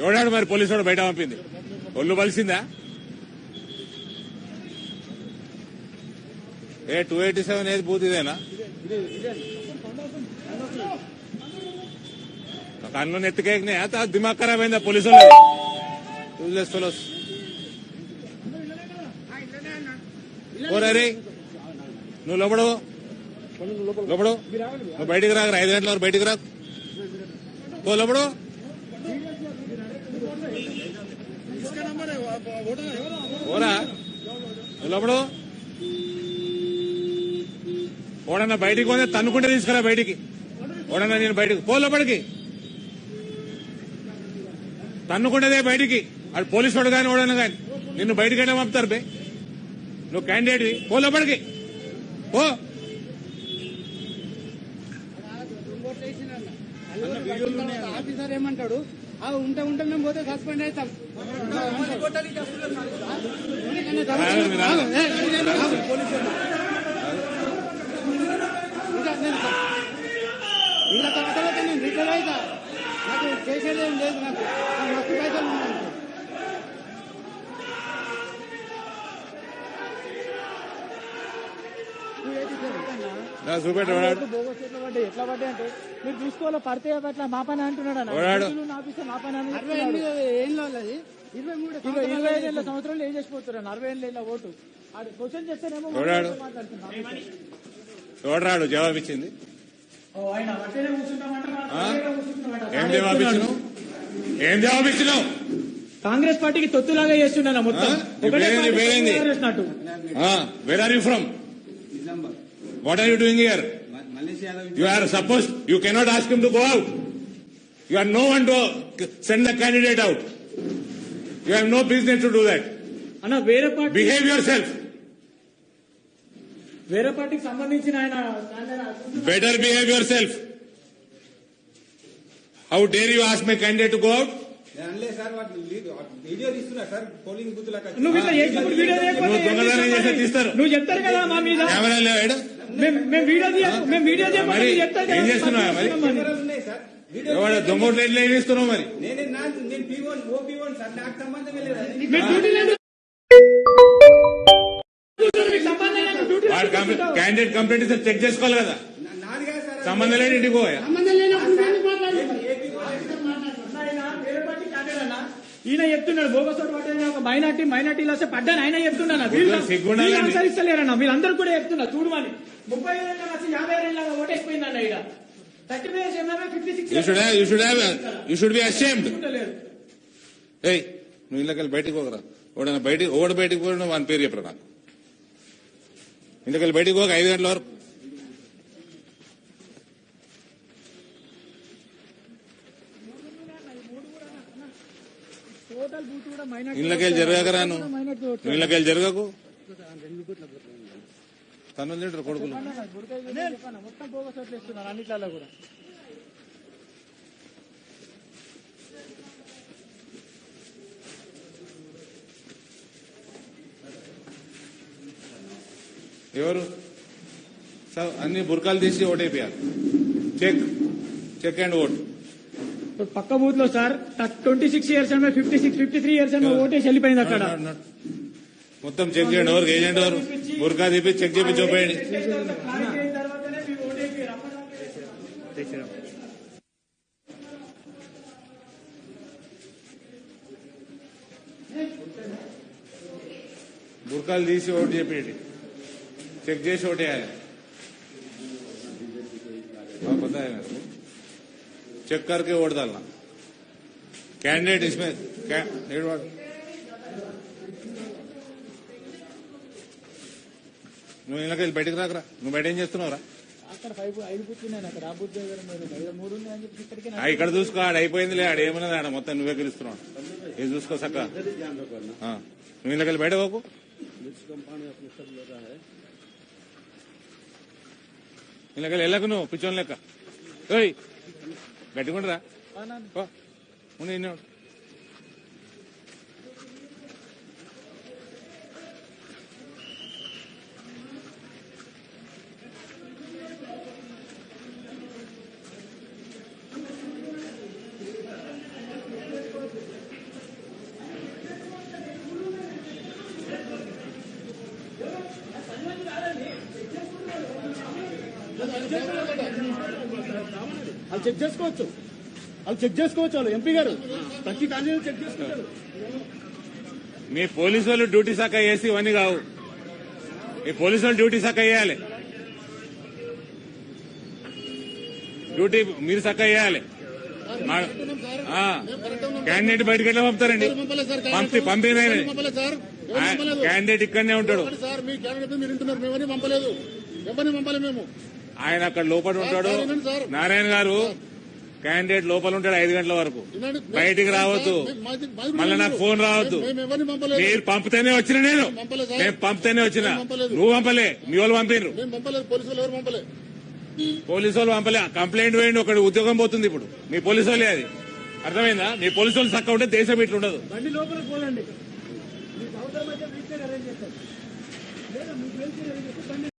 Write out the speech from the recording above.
ఎవడాడు మరి పోలీసు వాడు బయట పంపింది? ఒళ్ళు బలిసిందా ఏ టూ ఎయిటీ సెవెన్ ఏది బూత్ ఇదేనా? కన్ను నెత్తికేకినాయి? తా దిమాగ్ ఖరాబ్ అయిందా పోలీసు వాళ్ళు ఫెలోస్ ఓరే నువ్వు లోపడు. లోపడు. నువ్వు బయటికి రాకు ఐదు గంటల వరకు బయటికి రాకు. ఓ లోపడు ఓరా లోపడు ఓడన్నా బయటికి పోతే తన్నుకుంటే తీసుకురా బయటికి. ఓడన్నా నేను బయటికి పో లోపలికి. తన్నుకుంటేదే బయటికి. అది పోలీసు వాడు కానీ ఓడన్నా కానీ నిన్ను బయటికి వెళ్ళి పంపుతారు బే. నువ్వు క్యాండిడేట్ పో లోపలికి. పో. ఆఫీసర్ ఏమంటాడు? ఉంటే ఉంటే మేము పోతే సస్పెండ్ అవుతాం. ఇంకా తర్వాత నేను రిటైర్ అవుతా నాకు చేసేది ఏం లేదు నాకు. నాకు పైసలు ఎట్లా మీరు పడితే అట్లా మా పని అంటున్నాడు అన్న. వాడాడు. పోలీసులు నా ఆఫీసర్ మా పని అని చెప్తున్నాడు. ఇరవై మూడు ఇరవై ఇరవై ఐదు సంవత్సరాలు ఏం చేసిపోతున్నారు అరవై ఏళ్ళ ఇలా ఓటు. అది క్వశ్చన్ చేస్తేనేమో వాడాడు. మాట్లాడుతున్నారు ఎవడరాడు జవాబు ఇచ్చింది. ఏం జవాబు ఇచ్చినావు ఏం జవాబు ఇచ్చినావు కాంగ్రెస్ పార్టీకి తొత్తులాగా చేస్తున్నా మొత్తం. Where are you from what are you doing here you are suppose you cannot ask him to go out you are no one to send the candidate out you have no business to do that అన్న వేరే party behave yourself వేరే పార్టీకి సంబంధించిన ఆయన ఆయన better behave yourself how dare you ask my candidate to go out అనలే sir వాటి video తీస్తున్నా సార్ పోలింగ్ బూత్ లాగా. నువ్వు ఇట్లా చేసినప్పుడు వీడియో చేయకపోతే నువ్వు దొంగతనం ఏం చేస్తే చేస్తావు? తీస్తారు. నువ్వు చెప్తారు కదా మా మీద. కెమెరా లేవాడు మేము మేము వీడియో తీయ మేము వీడియో మరి చేయకపోతే మీరు. చెప్తారు కదా ఏం చేస్తున్నావా మరి? చేస్తున్నామని. కెమెరాలు ఉన్నాయి సార్. వీడియో ఎవడ దొంగ ఓట్లు ఎట్లా ఏం ఇస్తున్నావు మరి? నేనే నా నేను P one O P one sir. నాకు సంబంధమే లేదు అది. మీ డ్యూటీ లేదు మీకు సంబంధం లేదు. డ్యూటీ వాడు క్యాండిడేట్ కంప్లైంట్ ఇస్తే చెక్ చేసుకోవాలి కదా. సంబంధం లేని ఇంటికి పోయా. సంబంధం లేనప్పుడు ఈయన చెప్తున్నాడు బోగసోటు పడ్డాయని ఒక మైనార్టీ మైనార్టీలో వస్తే పడ్డాను ఆయన చెప్తున్నా వీళ్ళు అనుసరిస్తలేరన్న వీళ్ళందరూ కూడా చెప్తున్నా చూడమని ముప్పై ఏళ్ళ వచ్చి యాభై ఏళ్ళ ఓటేసిపోయిందన్న ఇక్కడ thirty five MMA fifty six you should have you should have you should be ashamed లేరు ఏయ్ నువ్వు ఇళ్ళకెళ్ళి బయటికి పోకరా. ఓడన బయటికి ఓడ బయటికి పోయిన వాని పేరు చెప్పరా నాకు? ఇంటికెళ్ళి బయటికి పోక ఐదు గంటల వరకు టోటల్ బూత్ కూడా మైనార్టీ ఇళ్ళకెళ్ళి ఓట్లు. నువ్వు ఇళ్ళకెళ్ళి జరగకు తను తింటారు కొడుకులు. మొత్తం ఇస్తున్నారు అన్నిట్లలో కూడా ఎవరు? అన్ని బుర్కాలు తీసి ఓటైపోయారు చెక్. Check and vote. ఇప్పుడు పక్క బూత్ లో sir twenty six years and fifty six fifty three years and ఓటేసి వెళ్ళిపోయింది అక్కడ మొత్తం చెక్ చేయండి ఎవరు ఏజెంట్ ఎవరు బుర్కా తీపి చెక్ చేయించి పోయండి బుర్కాలు తీసి ఓటు చేపేయండి చెక్ చేసి ఓటేయాలి పద్దా चेक करके वोट डालना कैंडिडेट इसमें क्या डेढ़ वाट నువ్వు ఇళ్ళకెళ్ళి బయటకు రాకరా నువ్వు బయట ఏం చేస్తున్నావురా అక్కడ ఫైవ్ ఐదు బూత్ ఉన్నాయి అక్కడ ఆ బూత్ దగ్గర మీరు ఐదు మూడు ఉన్నాయని చెప్పి ఇక్కడికి ఆ, ఇక్కడ చూసుకో ఆడ అయిపోయిందిలే ఆడ ఏమన్నది ఆడ మొత్తం నువ్వే గెలుస్తున్నావు ఇది చూసుకో సక్క ఆ, నువ్వు ఇళ్ళకెళ్ళి బయట పోకు ఇళ్ళకెళ్ళి వెళ్ళకు నువ్వు పిచ్చోని లెక్క ఓయ్ గట్టిగుండరా పో. వాళ్ళు చెక్ చేసుకోవచ్చు. వాళ్ళు చెక్ చేసుకోవచ్చు వాళ్ళు. ఎంపీ గారు ప్రతి క్యాండిడేట్ చెక్ చేసుకుంటారు. మీ పోలీసు వాళ్ళు డ్యూటీ సక్క చేసి ఇవన్నీ కావు. మీ పోలీసు వాళ్ళు డ్యూటీ సక్క చేయాలి డ్యూటీ మీరు మా- ఆ, క్యాండిడేట్ బయటకు ఎట్లా పంపుతారండి? పంపి పంపిన పంపలేదు క్యాండిడేట్ ఇక్కడనే ఉంటాడు. పంపలేదు. ఎవరిని పంపలేదు మేము? ఆయన అక్కడ లోపల ఉంటాడు. నారాయణ గారు క్యాండిడేట్ లోపల ఉంటాడు ఐదు గంటల వరకు. బయటికి రావద్దు. మళ్ళీ నాకు ఫోన్ రావద్దు. మీరు పంపితేనే వచ్చిన నేను. నేను పంపితేనే వచ్చిన. నువ్వు పంపలే మీ వాళ్ళు పంపినరు పోలీసు వాళ్ళు పంపలే. కంప్లైంట్ వేయండి ఒకటి ఉద్యోగం పోతుంది ఇప్పుడు. మీ పోలీసు వాళ్ళే అది. అర్థమైందా? మీ పోలీసు వాళ్ళు చక్క ఉంటే దేశం ఇట్లా ఉండదు